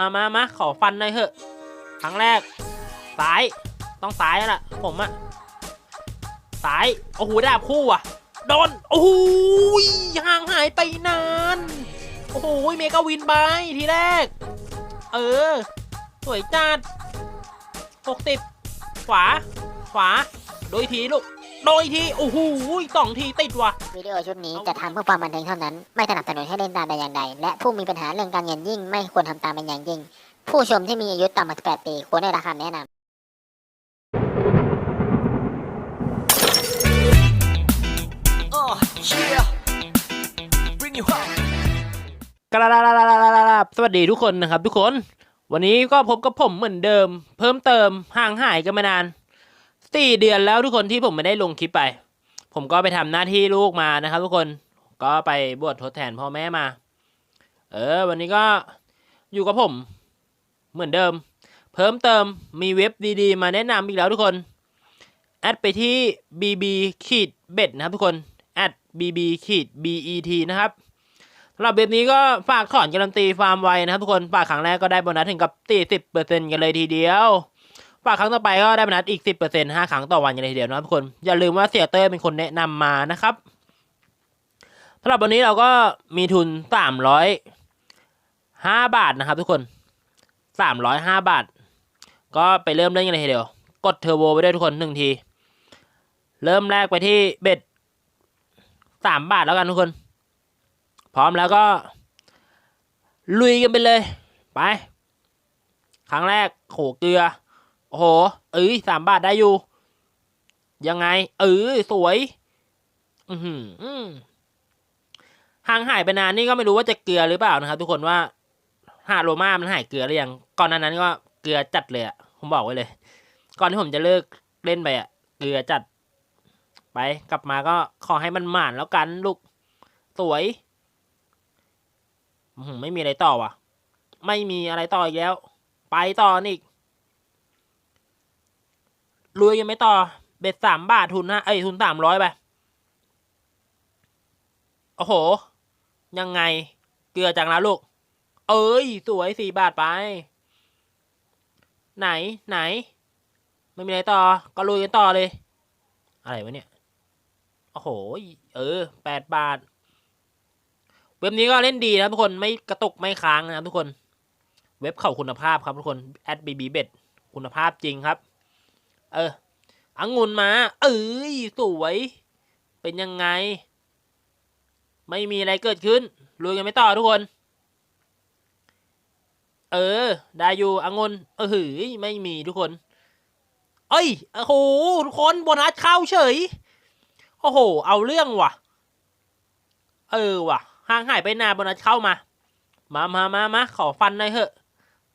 มามามาขอฟันหน่อยเถอะครั้งแรกซ้ายต้องซ้ายล่ะ ผมอะซ้ายโอ้โหดาบคู่อะโดนโอ้โหห่างหายไปนานโอ้โหเมกาวินไปทีแรก เออ สวยจัดหกสิบขวา ขวา โดยทีลูก โดยทีโอ้โหสองทีติดว่ะ วิดีโอชุดนี้จะทำเพื่อความบันเทิงเท่านั้น ไม่สนับสนุนให้เล่นตามแต่อย่างใด และผู้มีปัญหาเรื่องการเงินยิ่ง ไม่ควรทำตามเป็นอย่างยิ่ง ผู้ชมที่มีอายุต่ำกว่า18ปีควรได้รับคำแนะนำ Uh, yeah. Bring you home. กราลาลาลาลาลาลาสวัสดีทุกคนนะครับทุกคน วันนี้ก็พบกับผมเหมือนเดิม เพิ่มเติมห่างหายกันมานาน สี่เดือนแล้วทุกคนที่ผมไม่ได้ลงคลิปไป ผมก็ไปทำหน้าที่ลูกมานะครับ ทุกคนก็ไปบวชทดแทนพ่อแม่มา เออ วันนี้ก็อยู่กับผม เหมือนเดิม เพิ่มเติมมีเว็บดีๆ มาแนะนำอีกแล้วทุกคน แอดไปที่ bb ขีดเบ็ดนะครับทุกคนแอด bb ขีด bet นะครับสำหรับเว็บนี้ก็ฝากถอนการันตีฟาร์มไว้นะครับทุกคน ฝากครั้งแรกก็ได้โบนัสถึงกับตีสิบเปอร์เซ็นต์กันเลยทีเดียว ฝากครั้งต่อไปก็ได้โบนัสอีกสิบเปอร์เซ็นต์ห้าครั้งต่อวันกันเลยทีเดียวนะทุกคน อย่าลืมว่าเสียเต้ยเป็นคนแนะนำมานะครับสำหรับวันนี้เราก็มีทุนสามร้อยห้าบาทนะครับ ทุกคนสามร้อยห้าบาท ก็ไปเริ่มเล่นกันเลยทีเดียว กดเทอร์โบไปด้วยทุกคนหนึ่งที เริ่มแรกไปที่เบ็ดสามบาทแล้วกันทุกคน พร้อมแล้วก็ ลุยกันไปเลย ไป ครั้งแรกโขเกลือ โอ้โห เอ้ยสามบาทได้อยู่ ยังไง เออสวยอือหืออืมห่างหายไปนานนี่ก็ไม่รู้ว่าจะเกลือหรือเปล่านะครับ ทุกคนว่าหาโรมามันหายเกลือหรือยัง ก่อนหนานั้นก็เกลือจัดเลยอะผมบอกไว้เลย ก่อนที่ผมจะเลิกเล่นไปอะเกลือจัด ไป กลับมาก็ขอให้มันหมานแล้วกันลูก สวยอือหือไม่มีอะไรต่อว่ะ ไม่มีอะไรต่ออีกแล้ว ไปต่ออีก รวยยังไม่ต่อ เบ็ดสามบาททุนนะเอ้ยทุนสามร้อยไป โอ้โห ยังไง เกลือจังแล้วลูก เอ้ย สวยสี่บาทไป ไหนไหน ไม่มีอะไรต่อ ก็ลุยกันต่อเลย อะไรวะเนี่ย โอ้โห เออแปดบาท เว็บนี้ก็เล่นดีนะทุกคนไม่กระตุกไม่ค้างนะทุกคน เว็บเข่าคุณภาพครับทุกคน at bb bet คุณภาพจริงครับ เอออังุนมา เอ้ยสวย เป็นยังไง ไม่มีอะไรเกิดขึ้นลุยกันไม่ต่อทุกคน เออ ได้อยู่อังุนเออหือไม่มีทุกคน เอ้ยโอ้โหทุกคนโบนัสเข้าเฉยโอ้โห เอาเรื่องว่ะ เออว่ะห่างหายไปนานโบนัสเข้ามา มามามามาขอฟันหน่อยเถอะ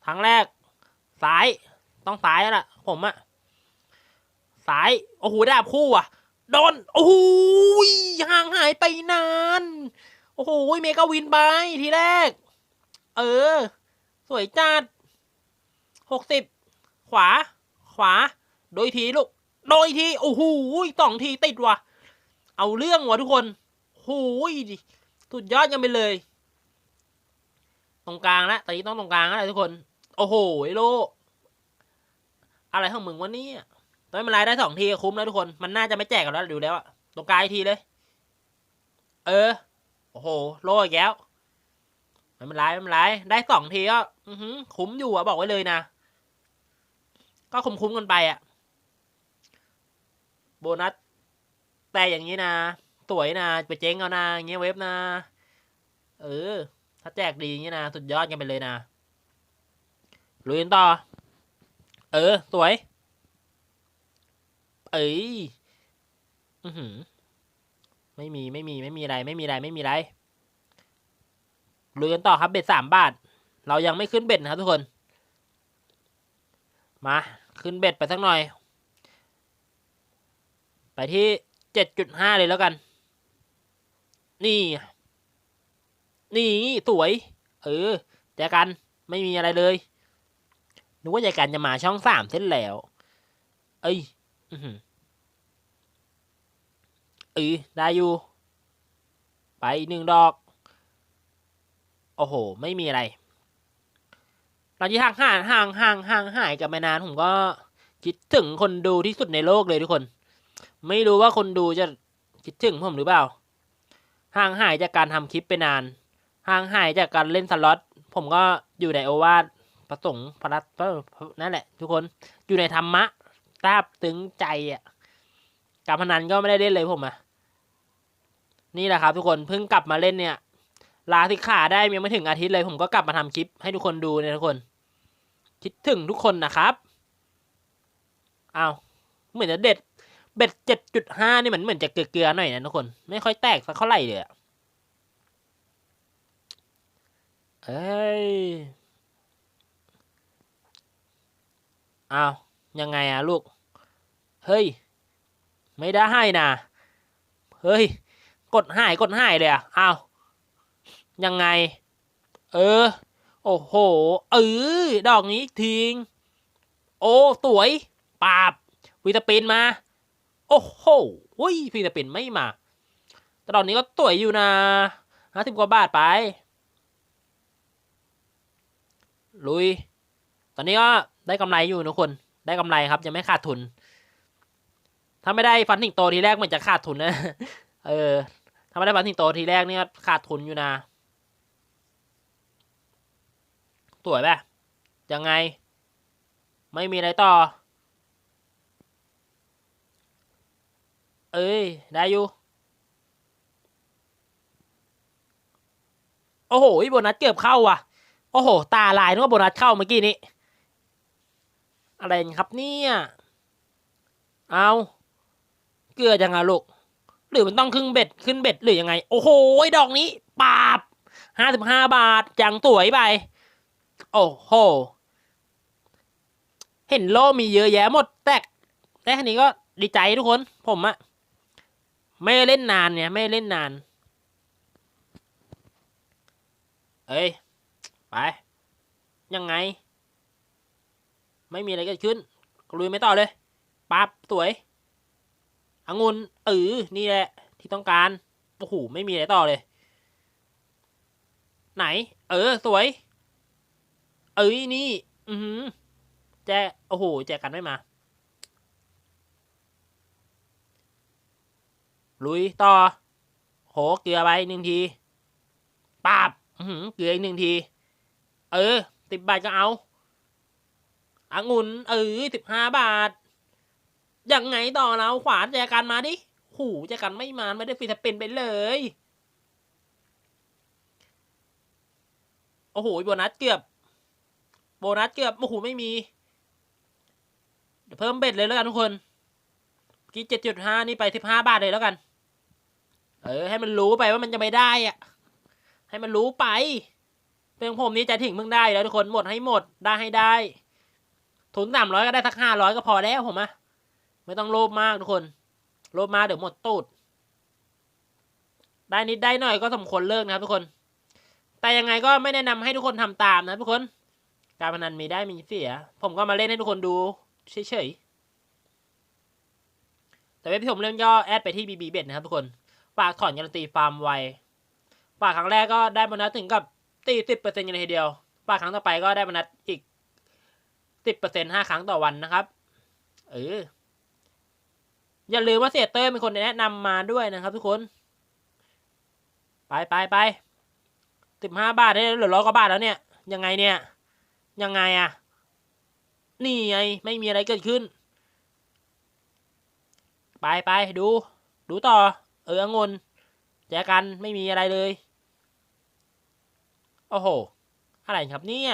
ครั้งแรก ซ้าย ต้องซ้ายแล้วล่ะ ผมอะ ซ้าย โอ้โหดาบคู่อะโดน โอ้โหห่างหายไปนาน โอ้โหเมกาวินไปทีแรก เออ สวยจัดหกสิบขวา ขวา โดยทีลูก โดยที โอ้โหสองทีติดว่ะ เอาเรื่องว่ะทุกคนโอ้ยสุดยอดกันไปเลย ตรงกลางแล้วตอนนี้ต้องตรงกลางแล้วทุกคน โอ้โหไอโล อะไรของมึงวะเนี่ย ตอนนี้มันไล่ได้สองทีคุ้มแล้วทุกคน มันน่าจะไม่แจกกันแล้วดูแล้วอะตรงกลางอีกทีเลย เออ โอ้โห โลอีกแล้วไมันเป็นไรไมันเป็นไรได้สองทีก็อือหือคุ้มอยู่อะบอกไว้เลยนะ ก็คุ้มๆกันไปอะโบนัส แต่อย่างนี้นะ สวยนะ ไปเจ๊งเอานะอย่างเงี้ยเว็บนะ เออ ถ้าแจกดีอย่างนี้นะ สุดยอดกันไปเลยนะลุยกันต่อ เออ สวย เอ้ยอือหือ ไม่มีไม่มีไม่มีอะไรไม่มีอะไรไม่มีอะไรลุยกันต่อครับเบ็ดสามบาท เรายังไม่ขึ้นเบ็ดนะครับทุกคน มาขึ้นเบ็ดไปสักหน่อย ไปที่เจ็ดจุดห้าเลยแล้วกัน นี่ นี่สวย เออแจกันไม่มีอะไรเลยนึกว่าแจกันจะมาช่องสามเส้นแล้ว เอ้ยอือหือ เออได้อยู่ ไปอีกหนึ่งดอก โอ้โห ไม่มีอะไรตอนที่ห่างห่างห่างห่างห่างหายกันไปนานผมก็คิดถึงคนดูที่สุดในโลกเลยทุกคน ไม่รู้ว่าคนดูจะคิดถึงผมหรือเปล่า ห่างหายจากการทำคลิปไปนาน ห่างหายจากการเล่นสล็อต ผมก็อยู่ในโอวาทประสงค์พระรัตน์นั่นแหละ ทุกคน อยู่ในธรรมะทราบถึงใจอะ การพนันก็ไม่ได้เล่นเลยผมอะ นี่แหละครับทุกคนเพิ่งกลับมาเล่นเนี่ยลาสิกขาได้ยังไม่ถึงอาทิตย์เลย ผมก็กลับมาทำคลิปให้ทุกคนดูเนี่ยทุกคน คิดถึงทุกคนนะครับเอาเหมือนจะเด็ดเบ็ดเจ็ดจุดห้านี่เหมือนเหมือนจะเกลือๆหน่อยนะทุกคน ไม่ค่อยแตกสักเท่าไหร่เลยอะเอ้ยอ้าวยังไงอะลูก เฮ้ย ไม่ได้ให้นะ เฮ้ย กดหายกดหายเลยอะอ้าวยังไง เออ โอ้โห เออดอกนี้ทิ้ง โอ้สวยปาบวิตาปินมา โอ้โหวุ้ยวิตาปินไม่มาแต่ดอกนี้ก็สวยอยู่นะห้าสิบกว่าบาทไป ลุย ตอนนี้ก็ได้กำไรอยู่ทุกคน ได้กำไรครับยังไม่ขาดทุน ถ้าไม่ได้ฟันถิงโตทีแรกมันจะขาดทุนนะ เออ ถ้าไม่ได้ฟันถิงโตทีแรกเนี่ยขาดทุนอยู่นะสวยป่ะยังไง ไม่มีอะไรต่อ เอ้ย ได้อยู่ โอ้โหโบนัสเกือบเข้าว่ะ โอ้โห ตาลายนึกว่าโบนัสเข้าเมื่อกี้นี้ อะไรครับเนี่ย เอา เกลือจังอะลูก หรือมันต้องขึ้นเบ็ดขึ้นเบ็ดหรือยังไง โอ้โหดอกนี้ปาบห้าสิบห้าบาทจังสวยไป โอ้โห เห็นโล่มีเยอะแยะหมด แต่แต่คันนี้ก็ดีใจทุกคน ผมอะไม่เล่นนานเนี่ย ไม่เล่นนาน เอ้ย ไป ยังไง ไม่มีอะไรเกิดขึ้นลุยไม่ต่อเลยปั๊บสวย องุ่นเออนี่แหละ ที่ต้องการโอ้โหไม่มีอะไรต่อเลย ไหน เออ สวย เอ้ยนี่ อือแจโอ้โหแจกันไม่มา ลุยต่อ โหเกลือไปหนึ่งทีปาบอือเกลืออีกหนึ่งที เออสิบบาทก็เอาองุ่นเออสิบห้าบาท ยังไงต่อเราขวาแจกันมาดิ หูแจกันไม่มาไม่ได้ฟีสเปนไปเลย โอ้โหโบนัสเกือบ โบนัสเกือบ โอ้โห ไม่มีเดี๋ยวเพิ่มเบ็ดเลยแล้วกันทุกคนกี้เจ็ดจุดห้านี่ไปสิบห้าบาทเลยแล้วกัน เออ ให้มันรู้ไปว่ามันจะไม่ได้อะให้มันรู้ไปเป็นของผมนี่จะถึงมึงได้แล้วทุกคนหมดให้หมดได้ให้ได้ ทุนสามร้อยก็ได้สักห้าร้อยก็พอแล้วผมอะ ไม่ต้องโลภมากทุกคน โลภมากเดี๋ยวหมดตูด ได้นิดได้หน่อยก็สมควรเลิกนะครับทุกคน แต่ยังไงก็ไม่แนะนำให้ทุกคนทำตามนะทุกคน การพนันมีได้มีเสีย ผมก็มาเล่นให้ทุกคนดูเฉยๆ แต่เว็บที่ผมเล่นก็แอดไปที่บีบีเบ็ดนะครับทุกคนฝากถอนการันตีฟาร์มไวฝากครั้งแรกก็ได้โบนัสถึงกับตีสิบเปอร์เซ็นต์กันเลยทีเดียวฝากครั้งต่อไปก็ได้โบนัสอีกสิบเปอร์เซ็นต์ห้าครั้งต่อวันนะครับ เออ อย่าลืมว่าเสียเตอร์เป็นคนแนะนำมาด้วยนะครับทุกคน ไปไปไปสิบห้าบาทได้เหลือร้อยกว่าบาทแล้วเนี่ย ยังไงเนี่ย ยังไงอะนี่ไงไม่มีอะไรเกิดขึ้น ไปไปดู ดูต่อ เออองนแจกันไม่มีอะไรเลย โอ้โห อะไรครับเนี่ย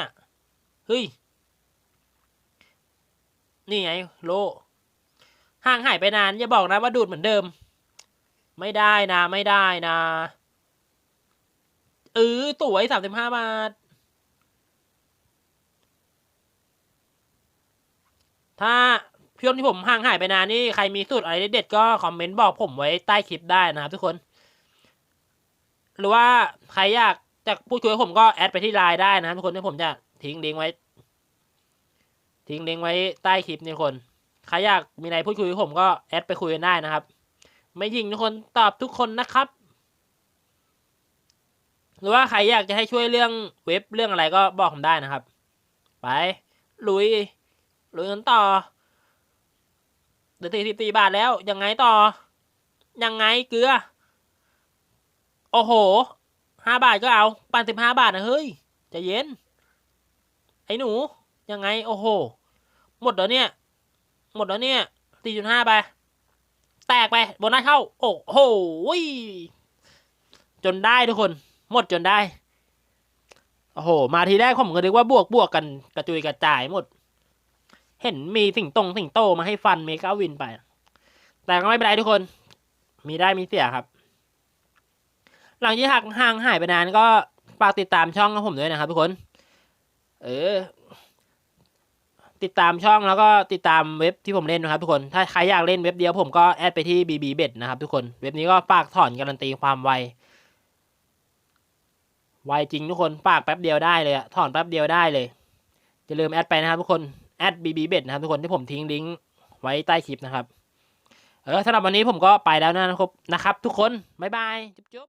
เฮ้ย นี่ไงโล ห่างหายไปนาน อย่าบอกนะว่าดูดเหมือนเดิม ไม่ได้นะ ไม่ได้นะเออสวยสามสิบห้าบาท ถ้าช่วงที่ผมห่างหายไปนานนี่ใครมีสูตรอะไรเด็ดๆก็คอมเมนต์บอกผมไว้ใต้คลิปได้นะครับทุกคน หรือว่าใครอยากจะพูดคุยผมก็แอดไปที่ไลน์ได้นะครับทุกคนที่ผมจะทิ้งลิงก์ไว้ ทิ้งลิงก์ไว้ใต้คลิปนี่ทุกคน ใครอยากมีอะไรพูดคุยกับผมก็แอดไปคุยกันได้นะครับ ไม่ยิงทุกคนตอบทุกคนนะครับ หรือว่าใครอยากจะให้ช่วยเรื่องเว็บเรื่องอะไรก็บอกผมได้นะครับ ไป ลุย ลุยกันต่อเดือสี่สิบสี่บาทแล้ว ยังไงต่อ ยังไงเกลือ โอ้โหห้าบาทก็เอาปันสิบห้าบาทนะเฮ้ยจะเย็น ไอ้หนู ยังไง โอ้โห หมดแล้วเนี่ย หมดแล้วเนี่ยสี่จุดห้าไป แตกไปโบนัสเข้า โอ้โหจนได้ทุกคน หมดจนได้ โอ้โห มาทีแรกผมก็นึกว่าบวกบวกกันกระจุยกระจายหมด เห็นมีสิ่งตรงสิ่งโตมาให้ฟันเมกาวินไป แต่ก็ไม่เป็นไรทุกคน มีได้มีเสียครับ หลังที่หักห่างหายไปนานก็ฝากติดตามช่องของผมด้วยนะครับทุกคน เออ ติดตามช่องแล้วก็ติดตามเว็บที่ผมเล่นนะครับทุกคน ถ้าใครอยากเล่นเว็บเดียวผมก็แอดไปที่ BB b e t นะครับทุกคน เว็บนี้ก็ฝากถอนการันตีความไว ไวจริงทุกคนฝากแป๊บเดียวได้เลยอะถอนแป๊บเดียวได้เลย อย่าลืมแอดไปนะครับทุกคน แอด BB b e t นะครับทุกคนที่ผมทิ้งลิงก์ไว้ใต้คลิปนะครับ เออสำหรับวันนี้ผมก็ไปแล้วนะครับนะครับ ทุกคน บ๊ายบาย จุ๊บ